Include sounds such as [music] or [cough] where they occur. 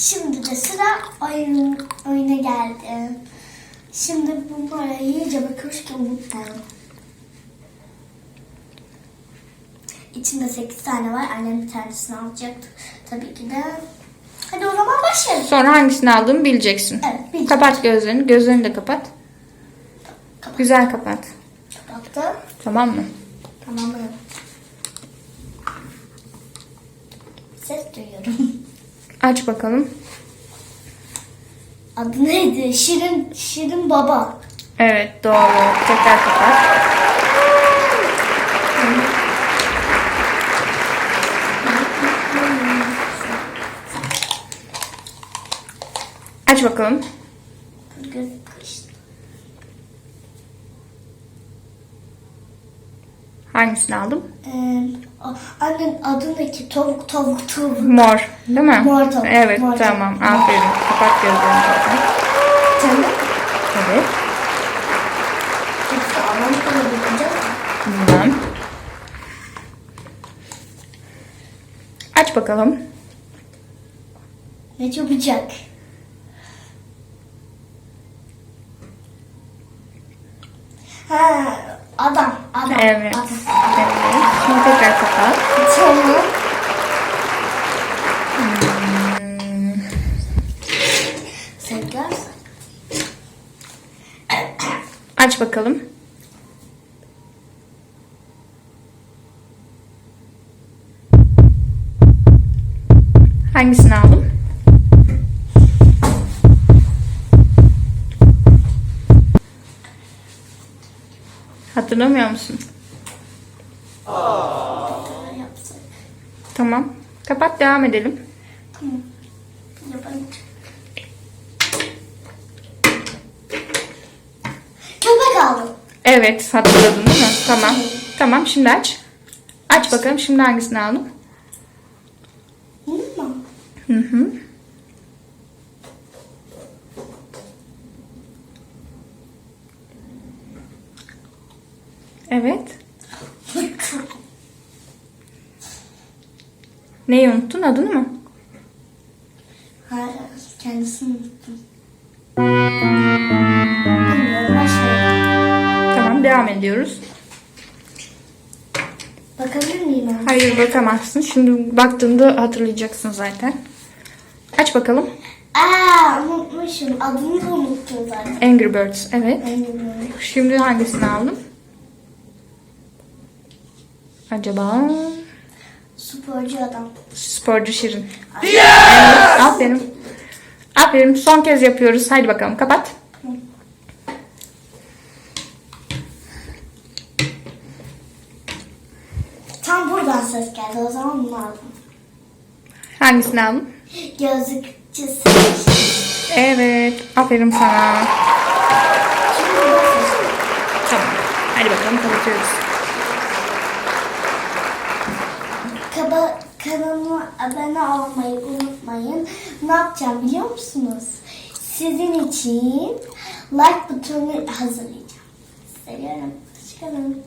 Şimdi de sıra oyun, oyuna geldi. Şimdi bunlara iyice bakıyoruz ki unutmayalım. İçinde 8 tane var. Annem bir tanesini alacaktı. Tabii ki de. Hadi o zaman başlayalım. Sonra hangisini aldığımı bileceksin. Evet, bileceğim. Kapat gözlerini. Gözlerini de kapat. Kapat. Güzel kapat. Kapattım. Tamam mı? Tamam mı? Ses duyuyorum. [laughs] Aç bakalım. Adı neydi? Şirin Şirin Baba. Evet doğru. Tekrar kapat. Aç bakalım. Göz kaçtı. Hangisini aldım? Ee, annenin adı ne ki? Tavuk tavuk tavuk. Mor. Değil mi? Mor tavuk, Evet mor tamam. tavuk. Aferin. Kapat gözlerini. Sen de? Evet. Yoksa mi? Tamam. Aç bakalım. Ne yapacak? Ha, adam, adam. Evet. Adam. Evet. Şimdi tekrar kapat. Tamam. Hmm. Aç bakalım. Hangisini aldım? Hatırlamıyor musun? Yapsak. Tamam. Kapat devam edelim. Tamam. Yapalım. Köpek aldım. Evet hatırladın değil mi? Tamam. Tamam şimdi aç. Aç bakalım şimdi hangisini aldın? Hı hı. Evet. Neyi unuttun adını mı? Hayır, kendisini unuttum. Bilmiyorum, başlayalım. Tamam devam ediyoruz. Bakabilir miyim ben? Hayır bakamazsın. Şimdi baktığında hatırlayacaksın zaten. Aç bakalım. Aa, unutmuşum. Adını da unuttum zaten. Angry Birds. Evet. De bilmiyorum. Şimdi hangisini aldım? Acaba Sporcu adam. sporcu Şirin. Evet, aferin. Aferin. Son kez yapıyoruz. Haydi bakalım kapat. Tam buradan ses geldi. O zaman bunu aldım. Hangisini aldın? Gözlükçüsü. Evet. Aferin sana. Ses. Tamam. Hadi bakalım kapatıyoruz. Kanalıma abone olmayı unutmayın. Ne yapacağım biliyor musunuz? Sizin için like butonunu hazırlayacağım. Seviyorum. Hoşçakalın.